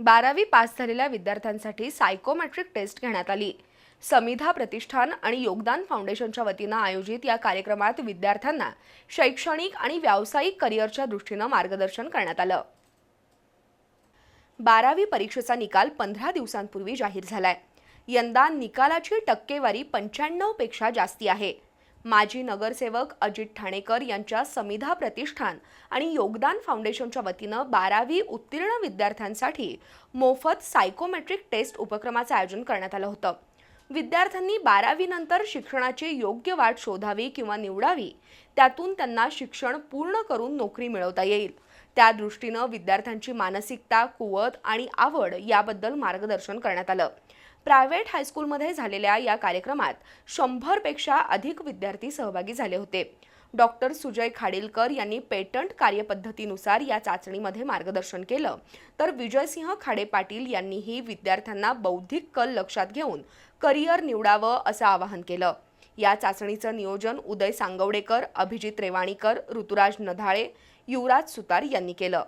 बारावी पास झालेल्या विद्यार्थ्यांसाठी सायकोमॅट्रिक टेस्ट घेण्यात आली. समिधा प्रतिष्ठान आणि योगदान फाउंडेशनच्या वतीनं आयोजित या कार्यक्रमात विद्यार्थ्यांना शैक्षणिक आणि व्यावसायिक करिअरच्या दृष्टीनं मार्गदर्शन करण्यात आलं. बारावी परीक्षेचा निकाल पंधरा दिवसांपूर्वी जाहीर झालाय. यंदा निकालाची टक्केवारी पंच्याण्णवपेक्षा जास्ती आहे. माजी नगरसेवक अजित ठाणेकर यांच्या समिधा प्रतिष्ठान आणि योगदान फाउंडेशनच्या वतीनं बारावी उत्तीर्ण विद्यार्थ्यांसाठी मोफत सायकोमेट्रिक टेस्ट उपक्रमाचं आयोजन करण्यात आलं होतं. विद्यार्थ्यांनी बारावीनंतर शिक्षणाची योग्य वाट शोधावी किंवा निवडावी त्यातून त्यांना शिक्षण पूर्ण करून नोकरी मिळवता येईल. त्या दृष्टीनं विद्यार्थ्यांची मानसिकता कुवत आणि आवड याबद्दल मार्गदर्शन करण्यात आलं. प्रायव्हेट हायस्कूलमध्ये झालेल्या या कार्यक्रमात शंभरपेक्षा अधिक विद्यार्थी सहभागी झाले होते. डॉक्टर सुजय खाडीलकर यांनी पेटंट कार्यपद्धतीनुसार या चाचणीमध्ये मार्गदर्शन केलं. तर विजयसिंह खाडे पाटील यांनीही विद्यार्थ्यांना बौद्धिक कल लक्षात घेऊन करिअर निवडावं असं आवाहन केलं. या चाचणीचं नियोजन उदय सांगवडेकर अभिजित रेवाणीकर ऋतुराज नधाळे युवराज सुतार यांनी केलं.